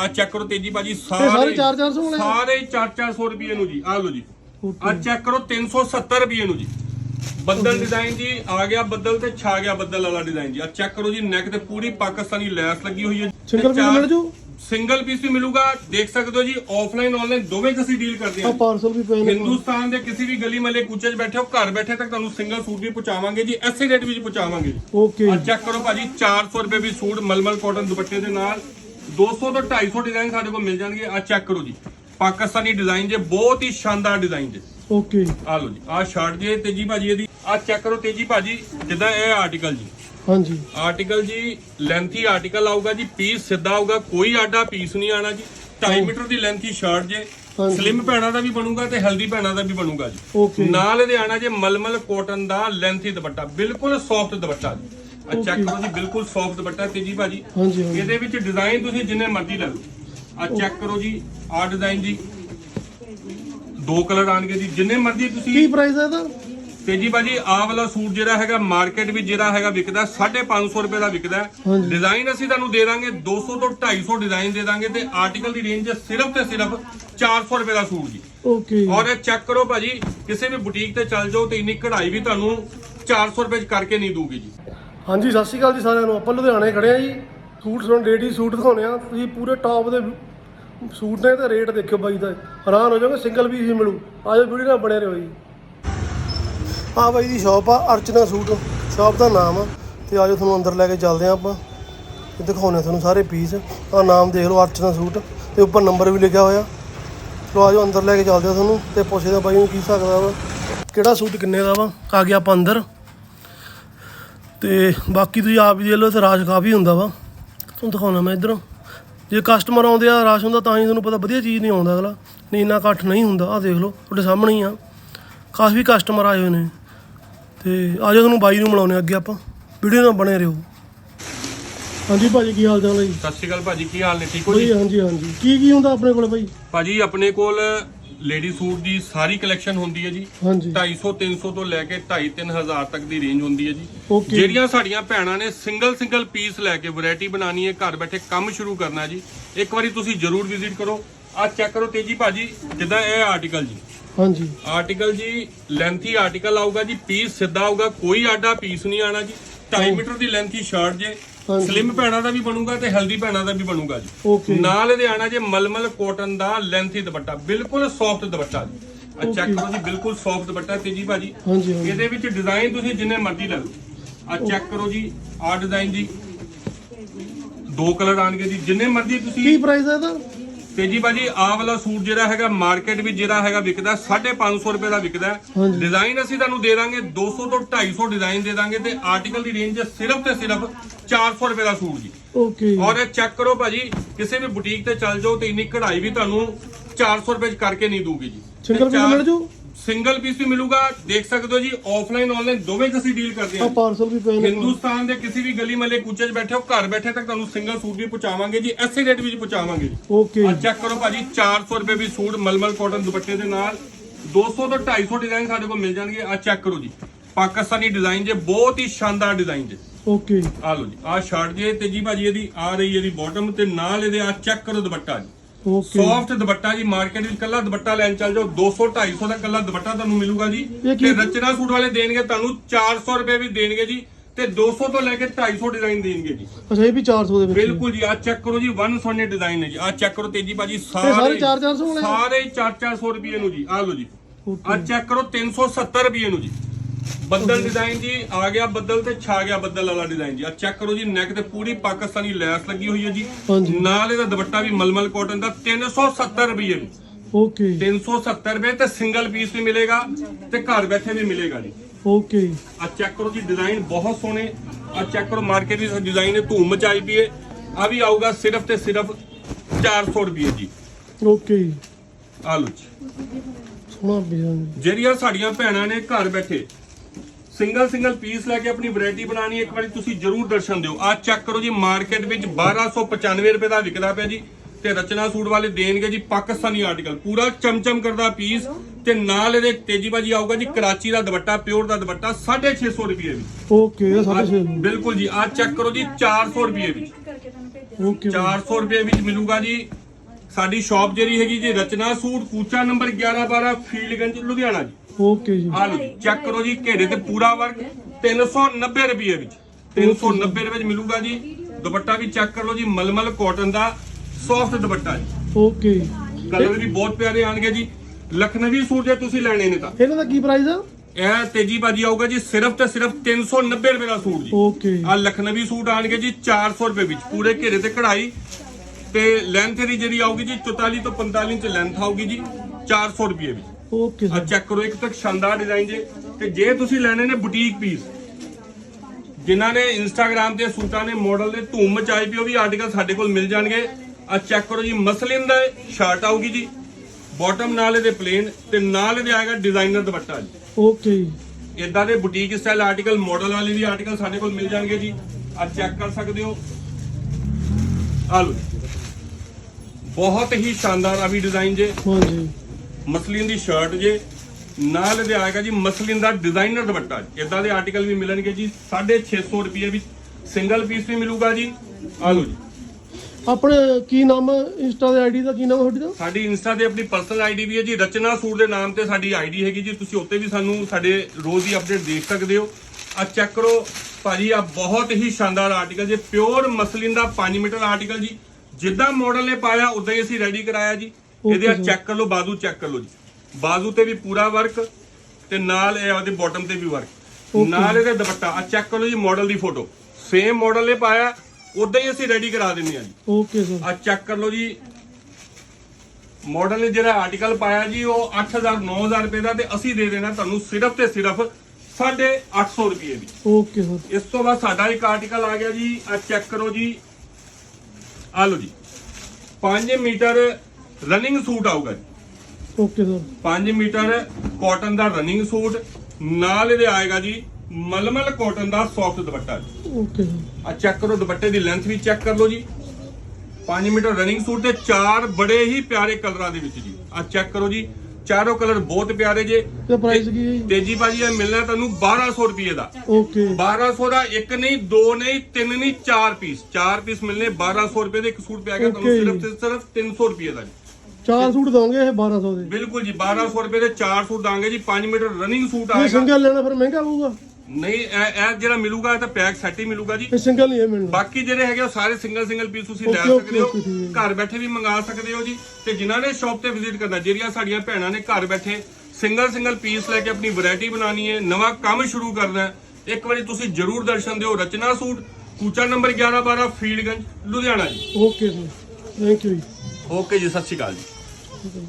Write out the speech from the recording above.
ਆ ਚੈੱਕ ਕਰੋ ਤੇਜੀ ਭਾਜੀ ਸਾਰੇ ਸਾਰੇ 4-400 ਵਾਲੇ ਆ? ਸਾਰੇ 4-400 ਰੁਪਏ ਨੂੰ ਜੀ ਆ ਲਓ ਜੀ। ਆ ਚੈੱਕ ਕਰੋ 370 ਰੁਪਏ ਨੂੰ ਜੀ। ਬੱਦਲ ਡਿਜ਼ਾਈਨ ਜੀ ਆ ਗਿਆ ਬੱਦਲ ਤੇ ਛਾ ਗਿਆ ਬੱਦਲ ਵਾਲਾ ਡਿਜ਼ਾਈਨ ਜੀ। ਆ ਚੈੱਕ ਕਰੋ ਜੀ ਨੈਕ ਤੇ ਪੂਰੀ ਪਾਕਿਸਤਾਨੀ ਲੈਸ ਲੱਗੀ ਹੋਈ ਹੈ। ਸਿੰਗਲ ਪੀਸ ਮਿਲ ਜੂ? ਸਿੰਗਲ ਪੀਸ ਵੀ ਮਿਲੂਗਾ। ਦੇਖ ਸਕਦੇ ਹੋ ਜੀ ਆਫਲਾਈਨ ਆਨਲਾਈਨ ਦੋਵੇਂ ਅਸੀਂ ਡੀਲ ਕਰਦੇ ਹਾਂ। ਪਾਰਸਲ ਵੀ ਪਏ ਨੇ। ਹਿੰਦੁਸਤਾਨ ਦੇ ਕਿਸੇ ਵੀ ਗਲੀ ਮਹੱਲੇ ਕੂਚੇ 'ਚ ਬੈਠੇ ਹੋ ਘਰ ਬੈਠੇ ਤੱਕ ਤੁਹਾਨੂੰ ਸਿੰਗਲ ਸੂਟ ਵੀ ਪਹੁੰਚਾਵਾਂਗੇ ਜੀ। ਐਸੇ ਰੇਟ ਵਿੱਚ ਪਹੁੰਚਾਵਾਂਗੇ ਓਕੇ। ਆ ਚੈੱਕ ਕਰੋ ਭਾਜੀ 400 ਰੁਪਏ ਵੀ ਸੂਟ ਮਲਮਲ ਕਾਟਨ ਦੁਪੱਟੇ ਦੇ ਨਾਲ। 200 ਤੋਂ 250 ਡਿਜ਼ਾਈਨ ਸਾਡੇ ਕੋਲ ਮਿਲ ਜਾਣਗੇ। ਆ ਚੈੱਕ ਕਰੋ ਜੀ। ਪਾਕਿਸਤਾਨੀ ਡਿਜ਼ਾਈਨ ਜੇ ਬਹੁਤ ਹੀ ਸ਼ਾਨਦਾਰ ਡਿਜ਼ਾਈਨ ਜੇ। ਓਕੇ ਆ ਲਓ ਜੀ ਆ ਸ਼ਰਟ ਜੇ ਤੇਜੀ ਭਾਜੀ ਇਹਦੀ। ਆ ਚੈੱਕ ਕਰੋ ਤੇਜੀ ਭਾਜੀ ਜਿੱਦਾਂ ਇਹ ਆਰਟੀਕਲ ਜੀ। ਹਾਂਜੀ। ਆਰਟੀਕਲ ਜੀ ਲੈਂਥੀ ਆਰਟੀਕਲ ਆਊਗਾ ਜੀ ਪੀਸ ਸਿੱਧਾ ਆਊਗਾ ਕੋਈ ਆਡਾ ਪੀਸ ਨਹੀਂ ਆਣਾ ਜੀ। 2.5 ਮੀਟਰ ਦੀ ਲੈਂਥੀ ਸ਼ਰਟ ਜੇ। ਸਲਿਮ ਭੈਣਾਂ ਦਾ ਵੀ ਬਣੂਗਾ ਤੇ ਹੈਲਦੀ ਭੈਣਾਂ ਦਾ ਵੀ ਬਣੂਗਾ ਜੀ। ਨਾਲ ਇਹਦੇ ਆਣਾ ਜੇ ਮਲਮਲ ਕੋਟਨ ਦਾ ਲੈਂਥੀ ਦੁਪੱਟਾ ਬਿਲਕੁਲ ਸੌਫਟ ਦੁਪੱਟਾ ਜੀ। ਆ ਚੈੱਕ. ਕਰੋ ਜੀ ਬਿਲਕੁਲ ਸੌਫਟ ਦੁਪੱਟਾ ਤੇਜੀ ਭਾਜੀ। ਹਾਂਜੀ ਹਾਂਜੀ। ਇਹਦੇ ਵਿੱਚ ਡਿਜ਼ਾਈਨ ਤੁਸੀਂ ਜਿੰਨੇ ਮਰਜ਼ੀ ਲੈ ਲਓ। ਆ ਚੈੱਕ ਕਰੋ ਜੀ ਆ ਡਿਜ਼ਾਈਨ ਜੀ। ਦੋ ਕਲਰ ਆਣਗੇ ਜੀ ਜਿੰਨੇ ਮਰਜ਼ੀ ਕੀ ਤੁਸੀਂ ਪ੍ਰਾਈਸ ਹੈ ਇਹਦਾ? ਤੇ ਜੀ ਭਾਜੀ ਆਹ ਵਾਲਾ ਸੂਟ ਜਿਹੜਾ ਹੈਗਾ ਮਾਰਕੀਟ ਵਿੱਚ ਜਿਹੜਾ ਹੈਗਾ ਵਿਕਦਾ 550 ਰੁਪਏ ਦਾ ਵਿਕਦਾ ਹਾਂਜੀ। ਡਿਜ਼ਾਈਨ ਅਸੀਂ ਤੁਹਾਨੂੰ ਦੇ ਦਾਂਗੇ 200 ਤੋਂ 250 ਡਿਜ਼ਾਈਨ ਦੇ ਦਾਂਗੇ ਤੇ ਆਰਟੀਕਲ ਦੀ ਰੇਂਜ ਸਿਰਫ ਤੇ ਸਿਰਫ 400 ਰੁਪਏ ਦਾ ਸੂਟ ਜੀ। ਓਕੇ। ਔਰ ਇਹ ਚੈੱਕ ਕਰੋ ਭਾਜੀ ਕਿਸੇ ਵੀ ਬੁਟੀਕ ਤੇ ਚੱਲ ਜਾਓ ਤੇ ਇੰਨੀ ਕਢਾਈ ਵੀ ਤੁਹਾਨੂੰ 400 ਰੁਪਏ ਚ ਕਰਕੇ ਨਹੀਂ ਦੂਗੀ ਜੀ। ਹਾਂਜੀ, ਸਤਿ ਸ਼੍ਰੀ ਅਕਾਲ ਜੀ ਸਾਰਿਆਂ ਨੂੰ। ਆਪਾਂ ਲੁਧਿਆਣੇ ਖੜੇ ਆ ਜੀ। ਸੂਟ ਤੁਹਾਨੂੰ ਲੇਡੀ ਸੂਟ ਦਿਖਾਉਣੇ ਆ ਤੁਸੀਂ ਪੂਰੇ ਟੌਪ ਦੇ ਸੂਟ ਨੇ ਤੇ ਰੇਟ ਦੇਖਿਓ ਬਾਈ ਦਾ। ਹੈਰਾਨ ਹੋ ਜਾਓਗੇ ਸਿੰਗਲ ਪੀਸ ਹੀ ਮਿਲੂ। ਆਜੋ ਵੀਡੀਓ ਨਾਲ ਬਣੇ ਰਹੋ ਜੀ। ਆ ਬਾਈ ਦੀ ਸ਼ਾਪ ਆ, ਅਰਚਨਾ ਸੂਟ। ਸ਼ਾਪ ਦਾ ਨਾਮ ਆ। ਤੇ ਆਜੋ ਤੁਹਾਨੂੰ ਅੰਦਰ ਲੈ ਕੇ ਚੱਲਦੇ ਆ ਆਪਾਂ। ਤੇ ਦਿਖਾਉਣੇ ਤੁਹਾਨੂੰ ਸਾਰੇ ਪੀਸ ਆ ਨਾਮ ਦੇਖ ਲਓ, ਅਰਚਨਾ ਸੂਟ। ਤੇ ਉੱਪਰ ਨੰਬਰ ਵੀ ਲਿਖਿਆ ਹੋਇਆ। ਚਲੋ ਆਜੋ ਅੰਦਰ ਲੈ ਕੇ ਚੱਲਦੇ ਆ ਤੁਹਾਨੂੰ। ਤੇ ਪੁੱਛਦੇ ਆ ਬਾਈ ਨੂੰ ਕੀ ਸਕਦਾ ਵਾ ਕਿਹੜਾ ਸੂਟ ਕਿੰਨੇ ਦਾ ਵਾ? ਆ ਗਿਆ ਆਪਾਂ ਅੰਦਰ। ਤੇ ਬਾਕੀ ਤੁਸੀਂ ਆਪ ਹੀ ਦੇਖ ਲਓ ਤੇ ਰਾਸ਼ ਕਾਫੀ ਹੁੰਦਾ ਵਾ। ਤੁਹਾਨੂੰ ਦਿਖਾਉਣਾ ਮੈਂ ਇਧਰੋਂ। ਜੇ ਕਸਟਮਰ ਆਉਂਦੇ ਆ ਰਾਸ਼ ਹੁੰਦਾ ਤਾਂ ਹੀ ਤੁਹਾਨੂੰ ਪਤਾ ਵਧੀਆ ਚੀਜ਼ ਨਹੀਂ ਆਉਂਦਾ ਅਗਲਾ। ਨਹੀਂ ਇੰਨਾ ਇਕੱਠ ਨਹੀਂ ਹੁੰਦਾ। ਆ ਦੇਖ ਲਓ ਤੁਹਾਡੇ ਸਾਹਮਣੇ ਹੀ ਆ। ਕਾਫੀ ਕਸਟਮਰ ਆਏ ਹੋਏ ਨੇ। ਤੇ ਆਜੋ ਤੁਹਾਨੂੰ ਬਾਈ ਨੂੰ ਮਿਲਾਉਣੇ ਅੱਗੇ ਆਪਾਂ। ਵੀਡੀਓ ਨਾਲ ਬਣੇ ਰਹੋ। ਹਾਂਜੀ ਭਾਜੀ ਕੀ ਹਾਲ ਚਾਲ ਹੈ ਜੀ? ਸਤਿ ਸ਼੍ਰੀ ਅਕਾਲ ਭਾਜੀ ਕੀ ਹਾਲ ਨੇ? ਠੀਕ ਹੋ ਜੀ? ਹਾਂਜੀ ਹਾਂਜੀ। ਕੀ ਕੀ ਹੁੰਦਾ ਆਪਣੇ ਕੋਲ ਭਾਈ ਭਾਜੀ ਆਪਣੇ ਕੋਲ ਲੇਡੀ ਸੂਟ ਦੀ ਸਾਰੀ ਕਲੈਕਸ਼ਨ ਹੁੰਦੀ ਹੈ ਜੀ। ਹਾਂਜੀ। 250 300 ਤੋਂ ਲੈ ਕੇ 2.5 3000 ਤੱਕ ਦੀ ਰੇਂਜ ਹੁੰਦੀ ਹੈ ਜੀ। ਜਿਹੜੀਆਂ ਸਾਡੀਆਂ ਭੈਣਾਂ ਨੇ ਸਿੰਗਲ ਸਿੰਗਲ ਪੀਸ ਲੈ ਕੇ ਵੈਰਾਈਟੀ ਬਣਾਣੀ ਹੈ ਘਰ ਬੈਠੇ ਕੰਮ ਸ਼ੁਰੂ ਕਰਨਾ ਜੀ। ਇੱਕ ਵਾਰੀ ਤੁਸੀਂ ਜਰੂਰ ਵਿਜ਼ਿਟ ਕਰੋ। ਆ ਚੈੱਕ ਕਰੋ ਤੇਜੀ ਭਾਜੀ ਜਿੱਦਾਂ ਇਹ ਆਰਟੀਕਲ ਜੀ। ਹਾਂਜੀ। ਆਰਟੀਕਲ ਜੀ ਲੈਂਥੀ ਆਰਟੀਕਲ ਆਊਗਾ ਜੀ ਪੀਸ ਸਿੱਧਾ ਆਊਗਾ ਕੋਈ ਆਡਾ ਪੀਸ ਨਹੀਂ ਆਣਾ ਜੀ। 2.5 ਮੀਟਰ ਦੀ ਲੈਂਥੀ ਸ਼ਰਟ ਜੇ। ਸਲਿਮ ਭੈਣਾਂ ਦਾ ਵੀ ਬਣੂਗਾ ਤੇ ਹੈਲਦੀ ਭੈਣਾਂ ਦਾ ਵੀ ਬਣੂਗਾ ਜੀ। ਨਾਲ ਇਹਦੇ ਆਣਾ ਜੇ ਮਲਮਲ ਕੋਟਨ ਦਾ ਲੈਂਥੀ ਦੁਪੱਟਾ ਬਿਲਕੁਲ ਸੌਫਟ ਦੁਪੱਟਾ ਜੀ। ਆ ਚੈੱਕ ਕਰੋ ਜੀ ਬਿਲਕੁਲ ਸੌਫਟ ਦੁਪੱਟਾ ਤੇਜੀ ਭਾਜੀ। ਇਹਦੇ ਵਿੱਚ ਡਿਜ਼ਾਈਨ ਤੁਸੀਂ ਜਿੰਨੇ ਮਰਜ਼ੀ ਲੈ ਲਓ। ਆ ਚੈੱਕ ਕਰੋ ਜੀ ਆ ਡਿਜ਼ਾਈਨ ਜੀ। ਦੋ ਕਲਰ ਆਣਗੇ ਜੀ ਜਿੰਨੇ ਮਰਜ਼ੀ ਕੀ ਤੁਸੀਂ ਪ੍ਰਾਈਸ ਹੈ ਇਹਦਾ? ਤੇ ਜੀ ਭਾਜੀ ਆਹ ਵਾਲਾ ਸੂਟ ਜਿਹੜਾ ਹੈਗਾ ਮਾਰਕੀਟ ਵਿੱਚ ਜਿਹੜਾ ਹੈਗਾ ਵਿਕਦਾ 550 ਰੁਪਏ ਦਾ ਵਿਕਦਾ। ਡਿਜ਼ਾਈਨ ਅਸੀਂ ਤੁਹਾਨੂੰ ਦੇ ਦਾਂਗੇ 200 ਤੋਂ 250 ਡਿਜ਼ਾਈਨ ਦੇ ਦਾਂਗੇ ਤੇ ਆਰਟੀਕਲ ਦੀ ਰੇਂਜ ਸਿਰਫ ਤੇ ਸਿਰਫ 400 ਰੁਪਏ ਦਾ ਸੂਟ ਜੀ। ਓਕੇ ਔਰ ਇਹ ਚੈੱਕ ਕਰੋ ਭਾਜੀ ਕਿਸੇ ਵੀ ਬੁਟੀਕ ਤੇ ਚੱਲ ਜਾਓ ਤੇ ਇੰਨੀ ਕਢਾਈ ਵੀ ਤੁਹਾਨੂੰ 400 ਰੁਪਏ ਚ ਕਰਕੇ ਨਹੀਂ ਦੂਗੀ ਜੀ। ਸਿੰਗਲ ਪੀਸ ਮਿਲ ਜੂ? ਸਿੰਗਲ ਪੀਸ ਵੀ ਮਿਲੂਗਾ ਦੇਖ ਸਕਦੇ ਹੋ ਜੀ ਆਫਲਾਈਨ ਆਨਲਾਈਨ ਦੋਵੇਂ ਅਸੀਂ ਡੀਲ ਕਰਦੇ ਆ ਹਾਂ ਪਾਰਸਲ ਵੀ ਪਏ ਨੇ ਹਿੰਦੁਸਤਾਨ ਦੇ ਕਿਸੇ ਵੀ ਗਲੀ ਮਹੱਲੇ ਕੂਚੇ 'ਚ ਬੈਠੇ ਹੋ ਘਰ ਬੈਠੇ ਤੱਕ ਤੁਹਾਨੂੰ ਸਿੰਗਲ ਸੂਟ ਵੀ ਪਹੁੰਚਾਵਾਂਗੇ ਜੀ ਐਸੇ ਰੇਟ ਵਿੱਚ ਪਹੁੰਚਾਵਾਂਗੇ ਜੀ। ਓਕੇ ਆ ਚੈੱਕ ਕਰੋ ਭਾਜੀ 400 ਰੁਪਏ ਵੀ ਸੂਟ ਮਲਮਲ ਕਾਟਨ ਦੁਪੱਟੇ ਦੇ ਨਾਲ। 200 ਤੋਂ 250 ਡਿਜ਼ਾਈਨ ਸਾਡੇ ਕੋਲ ਮਿਲ ਜਾਣਗੇ ਆ ਚੈੱਕ ਕਰੋ ਜੀ। ਪਾਕਿਸਤਾਨੀ ਡਿਜ਼ਾਈਨ ਜੇ ਬਹੁਤ ਹੀ ਸ਼ਾਨਦਾਰ ਡਿਜ਼ਾਈਨ ਜੇ। ਓਕੇ ਆ ਲਓ ਜੀ ਆ ਸ਼ਰਟ ਜੇ ਤੇ ਜੀ ਭਾਜੀ ਇਹਦੀ ਆ ਰਹੀ ਇਹਦੀ ਬਾਟਮ ਤੇ ਨਾਲ ਇਹਦੇ ਆ ਚੈੱਕ ਕਰੋ ਦੁਪੱਟਾ ਜੀ। ਓਕੇ ਸੌਫਟ ਦੁਪੱਟਾ ਜੀ ਮਾਰਕੀਟ ਵਿੱਚ ਕੱਲਾ ਦੁਪੱਟਾ ਲੈਣ ਚੱਲ ਜਾਓ 200 250 ਦਾ ਕੱਲਾ ਦੁਪੱਟਾ ਤੁਹਾਨੂੰ ਮਿਲੂਗਾ ਜੀ। ਇਹ ਕੀ- ਤੇ ਰਚਨਾ ਸੂਟ ਵਾਲੇ ਦੇਣਗੇ ਤੁਹਾਨੂੰ 400 ਰੁਪਏ ਵੀ ਦੇਣਗੇ ਜੀ ਤੇ 200 ਤੋਂ ਲੈ ਕੇ 250 ਡਿਜ਼ਾਈਨ ਦੇਣਗੇ ਜੀ। ਅੱਛਾ ਇਹ ਵੀ 400 ਦੇ ਵਿੱਚ ਬਿਲਕੁਲ ਜੀ ਆ ਚੈੱਕ ਕਰੋ ਜੀ ਵਨ ਸੋਨੇ ਡਿਜ਼ਾਈਨ ਹੈ ਜੀ। ਆ ਚੈੱਕ ਕਰੋ ਤੇਜੀ ਭਾਜੀ ਸਾਰੇ ਸਾਰੇ 4-400 ਵਾਲੇ? ਸਾਰੇ 4-400 ਰੁਪਏ ਨੂੰ ਜੀ ਆ ਲਓ ਜੀ। ਆ ਚੈੱਕ ਕਰੋ 370 ਰੁਪਏ ਨੂੰ ਜੀ। ਬੱਦਲ ਡਿਜ਼ਾਈਨ ਜੀ ਆ ਗਿਆ ਬੱਦਲ ਤੇ ਛਾ ਗਿਆ ਬੱਦਲ ਵਾਲਾ ਡਿਜ਼ਾਈਨ ਜੀ। ਆ ਚੈੱਕ ਕਰੋ ਜੀ ਨੈਕ ਤੇ ਪੂਰੀ ਪਾਕਿਸਤਾਨੀ ਲੈਸ ਲੱਗੀ ਹੋਈ ਹੈ ਜੀ। ਨਾਲ ਇਹਦਾ ਦੁਪੱਟਾ ਵੀ ਮਲਮਲ ਕਾਟਨ ਦਾ 370 ਰੁਪਏ ਵਿੱਚ ਓਕੇ 370 ਰੁਪਏ ਤੇ ਸਿੰਗਲ ਪੀਸ ਵੀ ਮਿਲੇਗਾ ਤੇ ਘਰ ਬੈਠੇ ਵੀ ਮਿਲੇਗਾ ਜੀ। ਓਕੇ ਆ ਚੈੱਕ ਕਰੋ ਜੀ ਡਿਜ਼ਾਈਨ ਬਹੁਤ ਸੋਹਣੇ। ਆ ਚੈੱਕ ਕਰੋ ਮਾਰਕੀਟ ਵਿੱਚ ਡਿਜ਼ਾਈਨ ਹੈ ਧੂਮ ਮਚਾਈ ਪਈ ਹੈ। ਆ ਵੀ ਆਊਗਾ ਸਿਰਫ ਤੇ ਸਿਰਫ 400 ਰੁਪਏ ਜੀ। ਓਕੇ ਆ ਲਓ ਜੀ। ਸੋਹਣਾ ਡਿਜ਼ਾਈਨ ਜਿਹੜੀਆਂ ਸਾਡੀਆਂ ਭੈਣਾਂ ਨੇ ਘਰ ਬੈਠੇ ਸਿੰਗਲ ਸਿੰਗਲ ਪੀਸ ਲੈ ਕੇ ਆਪਣੀ ਵੈਰਾਈਟੀ ਬਣਾਣੀ ਇੱਕ ਵਾਰੀ ਤੁਸੀਂ ਜਰੂਰ ਦਰਸ਼ਨ ਦਿਓ। ਆ ਚੈੱਕ ਕਰੋ ਜੀ ਮਾਰਕੀਟ ਵਿੱਚ 1295 ਰੁਪਏ ਦਾ ਵਿਕਦਾ ਪਿਆ ਜੀ ਤੇ ਰਚਨਾ ਸੂਟ ਵਾਲੇ ਦੇਣਗੇ ਜੀ ਪਾਕਿਸਤਾਨੀ ਆਰਟੀਕਲ ਪੂਰਾ ਚਮਚਮ ਕਰਦਾ ਪੀਸ ਤੇ ਨਾਲ ਇਹਦੇ ਤੇਜੀ ਬਾਜੀ ਆਊਗਾ ਜੀ ਕਰਾਚੀ ਦਾ ਦੁਪੱਟਾ ਪਿਓਰ ਦਾ ਦੁਪੱਟਾ 650 ਰੁਪਏ ਵਿੱਚ ਓਕੇ ਇਹ 650 ਬਿਲਕੁਲ ਜੀ ਆ ਚੈੱਕ ਕਰੋ ਜੀ 400 ਰੁਪਏ ਵਿੱਚ। ਓਕੇ 400 ਰੁਪਏ ਵਿੱਚ ਮਿਲੂਗਾ ਜੀ। ਸਾਡੀ ਸ਼ਾਪ ਜਿਹੜੀ ਹੈਗੀ ਜੀ ਰਚਨਾ ਸੂਟ ਕੂਚਾ ਨੰਬਰ 1112 ਫੀਲਡਗੰਜ ਲੁਧਿਆਣਾ ਜੀ। ਓਕੇ ਜੀ। ਲਓ ਜੀ ਚੈੱਕ ਕਰੋ ਜੀ ਘੇਰੇ ਤੇ ਪੂਰਾ ਵਰਕ 390 ਰੁਪਏ ਵਿੱਚ। 390 ਰੁਪਏ ਵਿੱਚ ਮਿਲੂਗਾ ਜੀ। ਦੁਪੱਟਾ ਵੀ ਚੈੱਕ ਕਰ ਲਓ ਜੀ ਮਲਮਲ ਕਾਟਨ ਦਾ ਸੌਫਟ ਦੁਪੱਟਾ ਜੀ। ਓਕੇ ਕਲਰ ਵੀ ਬਹੁਤ ਪਿਆਰੇ ਆਣਗੇ ਜੀ। ਲਖਨਵੀ ਸੂਟ ਜੇ ਤੁਸੀਂ ਲੈਣੇ ਨੇ ਤਾਂ। ਇਹਨਾਂ ਦਾ ਕੀ ਪ੍ਰਾਈਸ ਆ? ਇਹ ਤੇਜੀ ਬਾਜੀ ਆਊਗਾ ਜੀ ਸਿਰਫ ਤੇ ਸਿਰਫ 390 ਰੁਪਏ ਦਾ ਸੂਟ ਜੀ। ਓਕੇ ਆ ਲਖਨਵੀ ਸੂਟ ਆਣਗੇ ਜੀ 400 ਰੁਪਏ ਵਿੱਚ। ਪੂਰੇ ਘੇਰੇ ਤੇ ਕਢਾਈ। ਤੇ ਲੈਂਥ ਦੀ ਜਿਹੜੀ ਆਊਗੀ ਜੀ 44 ਤੋਂ 45 ਇੰਚ ਲੈਂਥ ਆਊਗੀ ਜੀ 400 ਰੁਪਏ ਵਿੱਚ ਓਕੇ ਆ ਸਰ ਚੈੱਕ ਕਰੋ ਇੱਕ ਤੱਕ ਸ਼ਾਨਦਾਰ ਡਿਜ਼ਾਈਨ ਜੇ। ਤੇ ਜੇ ਤੁਸੀਂ ਲੈਣੇ ਨੇ ਬੁਟੀਕ ਪੀਸ ਜਿਨ੍ਹਾਂ ਨੇ ਇੰਸਟਾਗ੍ਰam ਤੇ ਸੂਟਾਂ ਨੇ ਮਾਡਲ ਦੇ ਧੂਮ ਮਚਾਈ ਪਈ ਉਹ ਵੀ ਆਰਟੀਕਲ ਸਾਡੇ ਕੋਲ ਮਿਲ ਜਾਣਗੇ। ਆ ਚੈੱਕ ਕਰੋ ਜੀ ਮਸਲਿਨ ਦਾ ਸ਼ਰਟ ਆਊਗੀ ਜੀ। ਬਾਟਮ ਨਾਲ ਇਹਦੇ ਪਲੇਨ ਤੇ ਨਾਲ ਇਹਦੇ ਆਏਗਾ ਡਿਜ਼ਾਈਨਰ ਦੁਪੱਟਾ ਜੀ। ਓਕੇ ਜੀ। ਇਦਾਂ ਦੇ ਬੁਟੀਕ ਸਟਾਈਲ ਆਰਟੀਕਲ ਮਾਡਲ ਵਾਲੇ ਵੀ ਆਰਟੀਕਲ ਸਾਡੇ ਕੋਲ ਮਿਲ ਜਾਣਗੇ ਜੀ। ਆ ਚੈੱਕ ਕਰ ਸਕਦੇ ਹੋ। ਆ ਲਓ। ਬਹੁਤ ਹੀ ਸ਼ਾਨਦਾਰ ਆ ਵੀ ਡਿਜ਼ਾਈਨ ਜੇ। ਹਾਂਜੀ। ਮਸਲਿਨ ਦੀ ਸ਼ਰਟ ਜੇ। ਨਾਲ ਇਹਦੇ ਆਏਗਾ ਜੀ ਮਸਲਿਨ ਦਾ ਡਿਜ਼ਾਈਨਰ ਦੁਪੱਟਾ। ਇਦਾਂ ਦੇ ਆਰਟੀਕਲ ਵੀ ਮਿਲਣਗੇ ਜੀ। 650 ਰੁਪਏ ਵਿੱਚ ਸਿੰਗਲ ਪੀਸ ਵੀ ਮਿਲੂਗਾ ਜੀ। ਆ ਲਓ ਜੀ। ਆਪਣੇ ਕੀ ਨਾਮ ਇੰਸਟਾ ਦੇ ਆਈਡੀ ਦਾ ਕੀ ਨਾਮ ਤੁਹਾਡੀ ਦਾ? ਸਾਡੀ ਇੰਸਟਾ ਤੇ ਆਪਣੀ ਪਰਸਨਲ ਆਈਡੀ ਵੀ ਹੈ ਜੀ। ਰਚਨਾ ਸੂਟ ਦੇ ਨਾਮ ਤੇ ਸਾਡੀ ਆਈਡੀ ਹੈਗੀ ਜੀ। ਤੁਸੀਂ ਉੱਤੇ ਵੀ ਸਾਨੂੰ ਸਾਡੇ ਰੋਜ਼ ਦੀ ਅਪਡੇਟ ਦੇਖ ਸਕਦੇ ਹੋ। ਆ ਚੈੱਕ ਕਰੋ। ਭਾਜੀ ਆ ਬਹੁਤ ਹੀ ਸ਼ਾਨਦਾਰ ਆਰਟੀਕਲ ਜੇ। ਪਿਓਰ ਮਸਲਿਨ ਦਾ 5 ਮੀਟਰ ਆਰਟੀਕਲ ਜੀ। ਜਿੱਦਾਂ ਮਾਡਲ ਨੇ ਪਾਇਆ ਉਦਾਂ ਹੀ ਅਸੀਂ ਰੈਡੀ ਕਰਾਇਆ ਜੀ। ਇਹਦੇ ਆ. ਚੈੱਕ ਕਰ ਲਓ ਬਾਜ਼ੂ ਚੈੱਕ ਕਰ ਲਓ ਜੀ। ਬਾਜ਼ੂ ਤੇ ਵੀ ਪੂਰਾ ਵਰਕ ਤੇ ਨਾਲ ਇਹ ਉਹਦੇ ਬਾਟਮ ਤੇ ਵੀ ਵਰਕ. ਨਾਲ ਇਹਦੇ ਦੁਪੱਟਾ ਆ ਚੈੱਕ ਕਰ ਲਓ ਜੀ ਮਾਡਲ ਦੀ ਫੋਟੋ ਸੇਮ ਮਾਡਲ ਨੇ ਪਾਇਆ ਉਦਾਂ ਹੀ ਅਸੀਂ ਰੈਡੀ ਕਰਾ ਦਿੰਦੇ ਆ ਜੀ। ਓਕੇ ਸਰ ਆ ਚੈੱਕ ਕਰ ਲਓ ਜੀ। ਮਾਡਲ ਨੇ ਜਿਹੜਾ ਆਰਟੀਕਲ ਪਾਇਆ ਜੀ ਉਹ 8000 9000 ਰੁਪਏ ਦਾ ਤੇ ਅਸੀਂ ਦੇ ਦੇਣਾ ਤੁਹਾਨੂੰ ਸਿਰਫ ਤੇ ਸਿਰਫ 850 ਰੁਪਏ ਦੀ। ਓਕੇ ਸਰ ਇਸ ਤੋਂ ਬਾਅਦ ਸਾਡਾ ਇੱਕ ਆਰਟੀਕਲ ਆ ਗਿਆ ਜੀ ਆ ਚੈੱਕ ਕਰੋ ਜੀ। ਆ ਲਓ ਜੀ। 5 ਮੀਟਰ ਰਨਿੰਗ ਸੂਟ ਆਊਗਾ ਜੀ। ਓਕੇ ਸਰ 5 ਮੀਟਰ ਕਾਟਨ ਦਾ ਰਨਿੰਗ ਸੂਟ ਨਾਲ ਇਹਦੇ ਆਏਗਾ ਜੀ ਮਲਮਲ ਕਾਟਨ ਦਾ ਸੌਫਟ ਦੁਪੱਟਾ ਜੀ। ਓਕੇ ਸਰ ਆ ਚੈੱਕ ਕਰੋ ਦੁਪੱਟੇ ਦੀ ਲੈਂਥ ਵੀ ਚੈੱਕ ਕਰ ਲਓ ਜੀ। 5 ਮੀਟਰ ਰਨਿੰਗ ਸੂਟ ਤੇ ਚਾਰ ਬੜੇ ਹੀ ਪਿਆਰੇ ਕਲਰਾਂ ਦੇ ਵਿੱਚ ਜੀ। ਆ ਚੈੱਕ ਕਰੋ ਜੀ। ਚਾਰੋਂ ਕਲਰ ਬਹੁਤ ਪਿਆਰੇ ਜੇ। ਤੇ ਪ੍ਰਾਈਸ ਕੀ ਹੈ ਜੀ? ਤੇਜੀ ਭਾਜੀ ਇਹ ਮਿਲਣਾ ਤੁਹਾਨੂੰ 1200 ਰੁਪਏ ਦਾ। ਓਕੇ 1200 ਦਾ ਇੱਕ ਨਹੀਂ ਦੋ ਨਹੀਂ ਤਿੰਨ ਨਹੀਂ ਚਾਰ ਪੀਸ ਚਾਰ ਪੀਸ ਮਿਲਨੇ 1200 ਰੁਪਏ ਦੇ ਇੱਕ ਸੂਟ ਪਿਆ ਗਿਆ ਤੁਹਾਨੂੰ Okay. ਸਿਰਫ ਤੇ ਸਿਰਫ 300 ਰੁਪਏ ਦਾ ਜੀ। ਚਾਰ ਸੂਟ ਦੋਗੇ ਇਹ 1200 ਦੇ। ਬਿਲਕੁਲ ਜੀ 1200 ਰੁਪਏ ਦੇ ਚਾਰ ਸੂਟ ਦਾਂਗੇ ਜੀ। 5 ਮੀਟਰ ਰਨਿੰਗ ਸੂਟ ਆਏਗਾ। ਸਿੰਗਲ ਲੈਣਾ ਫਿਰ ਮਹਿੰਗਾ ਪਊਗਾ ਨਹੀਂ ਇਹ ਇਹ ਜਿਹੜਾ ਮਿਲੂਗਾ ਇਹ ਤਾਂ ਪੈਕ ਸੈੱਟ ਹੀ ਮਿਲੂਗਾ ਜੀ। ਇਹ ਸਿੰਗਲ ਨਹੀਂ ਇਹ ਮਿਲਣਾ। ਬਾਕੀ ਜਿਹੜੇ ਹੈਗੇ ਉਹ ਸਾਰੇ ਸਿੰਗਲ ਸਿੰਗਲ ਪੀਸ ਤੁਸੀਂ ਲੈ Okay, okay, ਸਕਦੇ ਹੋ। okay, ਠੀਕ ਹੈ। ਘਰ ਬੈਠੇ ਵੀ ਮੰਗਾ ਸਕਦੇ ਹੋ ਜੀ। ਤੇ ਜਿਨ੍ਹਾਂ ਨੇ ਸ਼ਾਪ ਤੇ ਵਿਜ਼ਿਟ ਕਰਨਾ ਜਿਹੜੀਆਂ ਸਾਡੀਆਂ ਭੈਣਾਂ ਨੇ ਘਰ ਬੈਠੇ ਸਿੰਗਲ ਸਿੰਗਲ ਪੀਸ ਲੈ ਕੇ ਆਪਣੀ ਵੈਰਾਈਟੀ ਬਣਾਉਣੀ ਹੈ ਨਵਾਂ ਕੰਮ ਸ਼ੁਰੂ ਕਰਨਾ ਹੈ। ਇੱਕ ਵਾਰੀ ਤੁਸੀਂ ਜਰੂਰ ਦਰਸ਼ਨ ਦਿਓ ਰਚਨਾ ਸੂਟ ਕੂਚਾ ਨੰਬਰ 1112 ਫੀਲਡਗੰਜ ਲੁਧਿਆਣਾ ਜੀ। ਓਕੇ ਸਰ ਥੈਂਕ ਯੂ ਜੀ। ਓਕੇ ਜੀ ਸਤਿ ਸ਼੍ਰੀ ਅਕਾਲ ਜੀ।